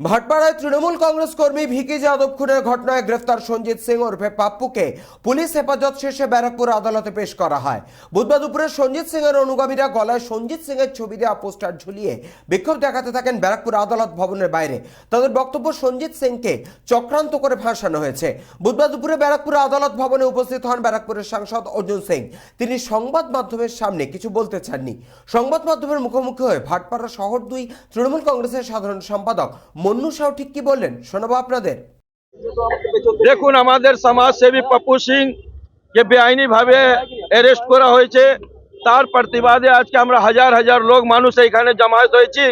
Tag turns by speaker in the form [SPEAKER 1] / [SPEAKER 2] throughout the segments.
[SPEAKER 1] ভাটপাড়ায় তৃণমূল কংগ্রেস কর্মী ভিকি যাদব খুনের ঘটনায় গ্রেফতার সঞ্জিত সিং ওরফে পাপ্পুকে পুলিশ হেফাজত শেষে ব্যারাকপুর আদালতে পেশ করা হয়। বুধবার দুপুরে সঞ্জিত সিং এর অনুগামীরা গলায় সঞ্জিত সিং এর ছবি দেওয়া পোস্টার ঝুলিয়ে বিক্ষোভ দেখাতে থাকেন ব্যারাকপুর আদালত ভবনের বাইরে। তাদের বক্তব্য সঞ্জিত সিংকে চক্রান্ত করে ফাঁসানো হয়েছে। বুধবার দুপুরে ব্যারাকপুর আদালত ভবনে উপস্থিত হন ব্যারাকপুরের সাংসদ অর্জুন সিং। তিনি সংবাদ মাধ্যমের সামনে কিছু বলতে চাননি। সংবাদ মাধ্যমের মুখোমুখি হয়ে ভাটপাড়া শহর দুই তৃণমূল কংগ্রেসের সাধারণ সম্পাদক মন্নু সাউ ঠিক কি বললেন? শোনাবো আপনাদের।
[SPEAKER 2] দেখুন, আমাদের সমাজসেবী কে বেআইনি ভাবে অ্যারেস্ট করা হয়েছে। তার প্রতিবাদে আজকে আমরা হাজার হাজার লোক মানুষ এখানে জমায়েত হয়েছি।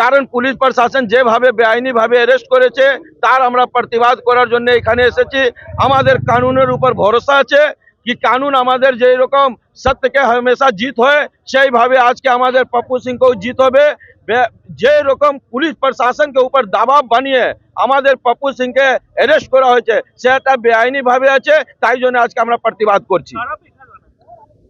[SPEAKER 2] কারণ পুলিশ প্রশাসন যেভাবে বেআইনি ভাবে অ্যারেস্ট করেছে, তার আমরা প্রতিবাদ করার জন্য এখানে এসেছি। আমাদের কানুনের উপর ভরসা আছে। কি কানুন আমাদের যেই রকম সত্যকে হমেশা জিত হয় সেইভাবে আজকে আমাদের পপ্পু সিংকেও জিত হবে যে রকম পুলিশ প্রশাসনকে উপর দাবাব বানিয়ে আমাদের পপ্পু সিংকে অ্যারেস্ট করা হয়েছে সে সেটা বেআইনিভাবে আছে তাই জন্য আজকে আমরা প্রতিবাদ করছি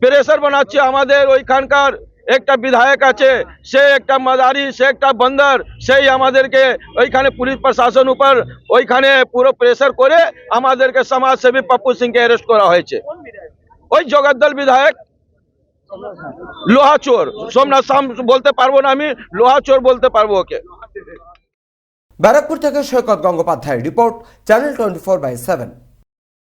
[SPEAKER 2] প্রেশার বানাচ্ছে আমাদের ওইখানকার একটা বিধায়ক আছে সে একটা মাদারি সে একটা বন্দর সেই আমাদেরকে ওইখানে পুলিশ প্রশাসন উপর ওইখানে পুরো প্রেশার করে আমাদেরকে সমাজসেবী পপ্পু সিংকে অ্যারেস্ট করা হয়েছে ওই জগদ্দল বিধায়ক লোহা চোর সোমনাথ সাম বলতে পারব না আমি লোহা চোর বলতে পারব ওকে।
[SPEAKER 1] ব্যারাকপুর থেকে Saikat Gangopadhyay report, channel twenty four by seven.